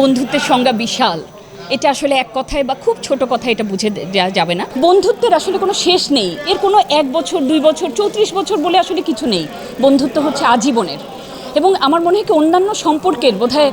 বন্ধুত্বের সংজ্ঞা বিশাল। এটা আসলে এক কথায় বা খুব ছোট কথা এটা বুঝে দেওয়া যাবে না। বন্ধুত্বের আসলে কোনো শেষ নেই। এর কোনো এক বছর, দুই বছর, চৌত্রিশ বছর বলে আসলে কিছু নেই। বন্ধুত্ব হচ্ছে আজীবনের। এবং আমার মনে হয় কি অন্যান্য সম্পর্কের বোধহয়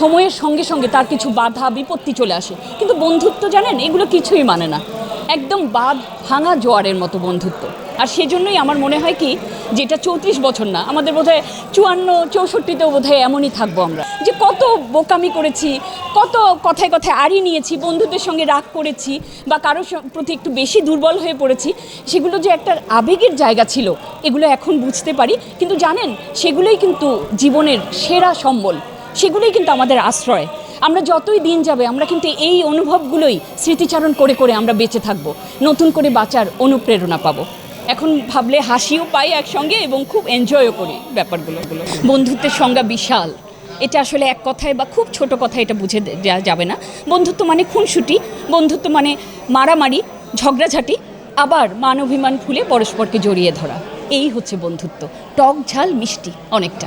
সময়ের সঙ্গে সঙ্গে তার কিছু বাধা, বিপত্তি চলে আসে। কিন্তু বন্ধুত্ব জানেন, এগুলো কিছুই মানে না। একদম বাদ ভাঙা জোয়ারের মতো বন্ধুত্ব। আর সেজন্যই আমার মনে হয় কি যেটা চৌত্রিশ বছর না, আমাদের বোধহয় চুয়ান্ন, চৌষট্টিতেও বোধহয় এমনই থাকব আমরা। যে কত বোকামি করেছি, কত কথায় কথায় আড়ি নিয়েছি, বন্ধুদের সঙ্গে রাগ করেছি, বা কারোর প্রতি একটু বেশি দুর্বল হয়ে পড়েছি, সেগুলো যে একটা আবেগের জায়গা ছিল, এগুলো এখন বুঝতে পারি। কিন্তু জানেন, সেগুলোই কিন্তু জীবনের সেরা সম্বল, সেগুলোই কিন্তু আমাদের আশ্রয়। আমরা যতই দিন যাবে, আমরা কিন্তু এই অনুভবগুলোই স্মৃতিচারণ করে করে আমরা বেঁচে থাকব। নতুন করে বাঁচার অনুপ্রেরণা পাবো। এখন ভাবলে হাসিও পাই একসঙ্গে এবং খুব এনজয়ও করি ব্যাপারগুলো। বন্ধুত্বের সংজ্ঞা বিশাল। এটা আসলে এক কথায় বা খুব ছোট কথা এটা বুঝে দেওয়া যাবে না। বন্ধুত্ব মানে খুনসুটি। বন্ধুত্ব মানে মারামারি, ঝগড়াঝাটি, আবার মান অভিমান ফুলে পরস্পরকে জড়িয়ে ধরা। এই হচ্ছে বন্ধুত্ব। টক ঝাল মিষ্টি অনেকটা।